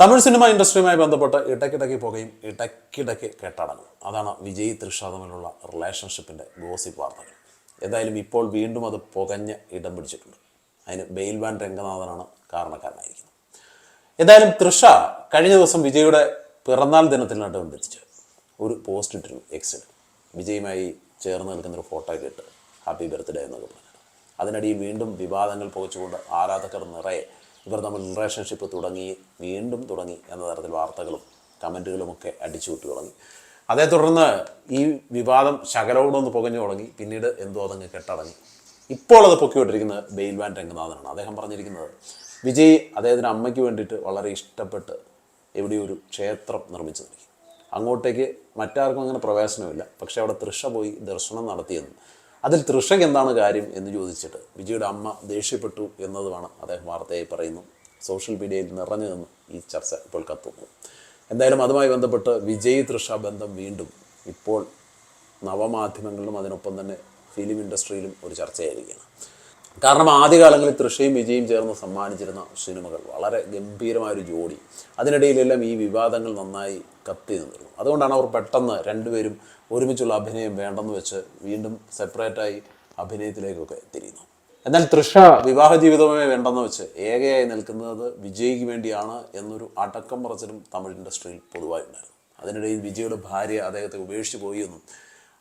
Tamil cinema ഇൻഡസ്ട്രിയുമായി ബന്ധപ്പെട്ട് ഇടയ്ക്കിടയ്ക്ക് പോകുകയും ഇടയ്ക്കിടയ്ക്ക് കെട്ടടങ്ങും അതാണ് വിജയ് തൃഷ തമ്മിലുള്ള റിലേഷൻഷിപ്പിന്റെ ഗോസിപ്പ് വാർത്തകൾ. ഏതായാലും ഇപ്പോൾ വീണ്ടും അത് പുകഞ്ഞ് ഇടം പിടിച്ചിട്ടുണ്ട്. അതിന് ബെയിൽവാൻ രംഗനാഥനാണ് കാരണക്കാരനായിരിക്കുന്നത്. ഏതായാലും തൃഷ കഴിഞ്ഞ ദിവസം വിജയുടെ പിറന്നാൾ ദിനത്തിനോടനുബന്ധിച്ച് ഒരു പോസ്റ്റ് ഇട്ടിരുന്നു എക്സിൽ വിജയുമായി ചേർന്ന് നിൽക്കുന്ന ഒരു ഫോട്ടോ ഇട്ട് ഹാപ്പി ബർത്ത്ഡേ എന്നൊക്കെ പറഞ്ഞു അതിനിടയിൽ വീണ്ടും വിവാദങ്ങൾ പോകിച്ചുകൊണ്ട് ആരാധകർ നിറയെ ഇവർ തമ്മിൽ റിലേഷൻഷിപ്പ് തുടങ്ങി വീണ്ടും തുടങ്ങി എന്ന തരത്തിൽ വാർത്തകളും കമന്റുകളുമൊക്കെ അടിച്ചു വിട്ടു തുടങ്ങി. അതേ തുടർന്ന് ഈ വിവാദം ശകലോടൊന്ന് പുകഞ്ഞു തുടങ്ങി. പിന്നീട് എന്തോ അതങ്ങ് കെട്ടടങ്ങി. ഇപ്പോൾ അത് പൊക്കിവിട്ടിരിക്കുന്നത് ബെയിൽവാൻ രംഗനാഥനാണ്. അദ്ദേഹം പറഞ്ഞിരിക്കുന്നത് വിജയ് അദ്ദേഹത്തിന് അമ്മയ്ക്ക് വേണ്ടിയിട്ട് വളരെ ഇഷ്ടപ്പെട്ട് എവിടെയോ ഒരു ക്ഷേത്രം നിർമ്മിച്ചു നൽകി അങ്ങോട്ടേക്ക് മറ്റാർക്കും അങ്ങനെ പ്രവേശനമില്ല. പക്ഷേ അവിടെ തൃഷ പോയി ദർശനം നടത്തിയെന്നും അതിൽ തൃഷയ്ക്ക് എന്താണ് കാര്യം എന്ന് ചോദിച്ചിട്ട് വിജയുടെ അമ്മ ദേഷ്യപ്പെട്ടു എന്നതുമാണ് അദ്ദേഹം വാർത്തയായി പറയുന്നു. സോഷ്യൽ മീഡിയയിൽ നിറഞ്ഞു നിന്ന് ഈ ചർച്ച ഇപ്പോൾ കത്തുന്നു. എന്തായാലും അതുമായി ബന്ധപ്പെട്ട് വിജയ് തൃഷ ബന്ധം വീണ്ടും ഇപ്പോൾ നവമാധ്യമങ്ങളിലും അതിനൊപ്പം തന്നെ ഫിലിം ഇൻഡസ്ട്രിയിലും ഒരു ചർച്ചയായിരിക്കുകയാണ്. കാരണം ആദ്യകാലങ്ങളിൽ തൃശയും വിജയും ചേർന്ന് സമ്മാനിച്ചിരുന്ന സിനിമകൾ വളരെ ഗംഭീരമായ ഒരു ജോഡി. അതിനിടയിലെല്ലാം ഈ വിവാദങ്ങൾ നന്നായി കത്തി നിന്നിരുന്നു. അതുകൊണ്ടാണ് അവർ പെട്ടെന്ന് രണ്ടുപേരും ഒരുമിച്ചുള്ള അഭിനയം വേണ്ടെന്ന് വെച്ച് വീണ്ടും സെപ്പറേറ്റായി അഭിനയത്തിലേക്കൊക്കെ തിരിയുന്നു. എന്നാൽ തൃഷ വിവാഹ ജീവിതമേ വേണ്ടെന്ന് വെച്ച് ഏകയായി നിൽക്കുന്നത് വിജയ്ക്ക് വേണ്ടിയാണ് എന്നൊരു അടക്കം പറച്ചിലും തമിഴ് ഇൻഡസ്ട്രിയിൽ പൊതുവായി ഉണ്ടായിരുന്നു. അതിനിടയിൽ വിജയുടെ ഭാര്യ അദ്ദേഹത്തെ ഉപേക്ഷിച്ച് പോയി എന്നും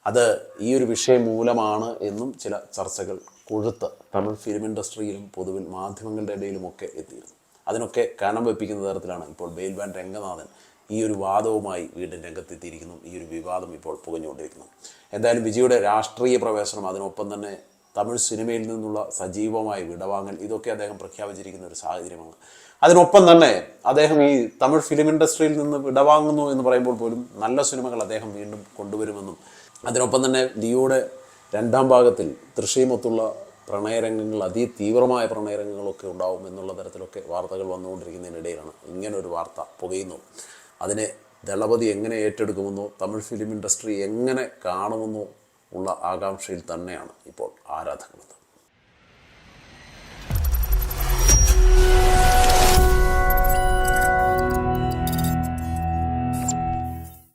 അത് ഈ ഒരു വിഷയം മൂലമാണ് എന്നും ചില ചർച്ചകൾ കൊഴുത്ത് തമിഴ് ഫിലിം ഇൻഡസ്ട്രിയിലും പൊതുവിൽ മാധ്യമങ്ങളുടെ ഇടയിലുമൊക്കെ എത്തിയിരുന്നു. അതിനൊക്കെ കനം വെപ്പിക്കുന്ന തരത്തിലാണ് ഇപ്പോൾ ബെയിൽവാൻ രംഗനാഥൻ ഈ ഒരു വാദവുമായി വീണ്ടും രംഗത്തെത്തിയിരിക്കുന്നു. ഈ ഒരു വിവാദം ഇപ്പോൾ പുകഞ്ഞുകൊണ്ടിരിക്കുന്നു. എന്തായാലും വിജയുടെ രാഷ്ട്രീയ പ്രവേശനം അതിനൊപ്പം തന്നെ തമിഴ് സിനിമയിൽ നിന്നുള്ള സജീവമായ വിടവാങ്ങൽ ഇതൊക്കെ അദ്ദേഹം പ്രഖ്യാപിച്ചിരിക്കുന്ന ഒരു സാഹചര്യമാണ്. അതിനൊപ്പം തന്നെ അദ്ദേഹം ഈ തമിഴ് ഫിലിം ഇൻഡസ്ട്രിയിൽ നിന്ന് വിടവാങ്ങുന്നു എന്ന് പറയുമ്പോൾ പോലും നല്ല സിനിമകൾ അദ്ദേഹം വീണ്ടും കൊണ്ടുവരുമെന്നും അതിനൊപ്പം തന്നെ ലിയോയുടെ രണ്ടാം ഭാഗത്തിൽ തൃശ്ശയുമൊത്തുള്ള പ്രണയരംഗങ്ങൾ അതിതീവ്രമായ പ്രണയരംഗങ്ങളൊക്കെ ഉണ്ടാവും എന്നുള്ള തരത്തിലൊക്കെ വാർത്തകൾ വന്നുകൊണ്ടിരിക്കുന്നതിനിടയിലാണ് ഇങ്ങനൊരു വാർത്ത പുകയുന്നു. അതിനെ ദളപതി എങ്ങനെ ഏറ്റെടുക്കുമെന്നോ തമിഴ് ഫിലിം ഇൻഡസ്ട്രി എങ്ങനെ കാണുമെന്നോ ഉള്ള ആകാംക്ഷയിൽ തന്നെയാണ് ഇപ്പോൾ ആരാധകർ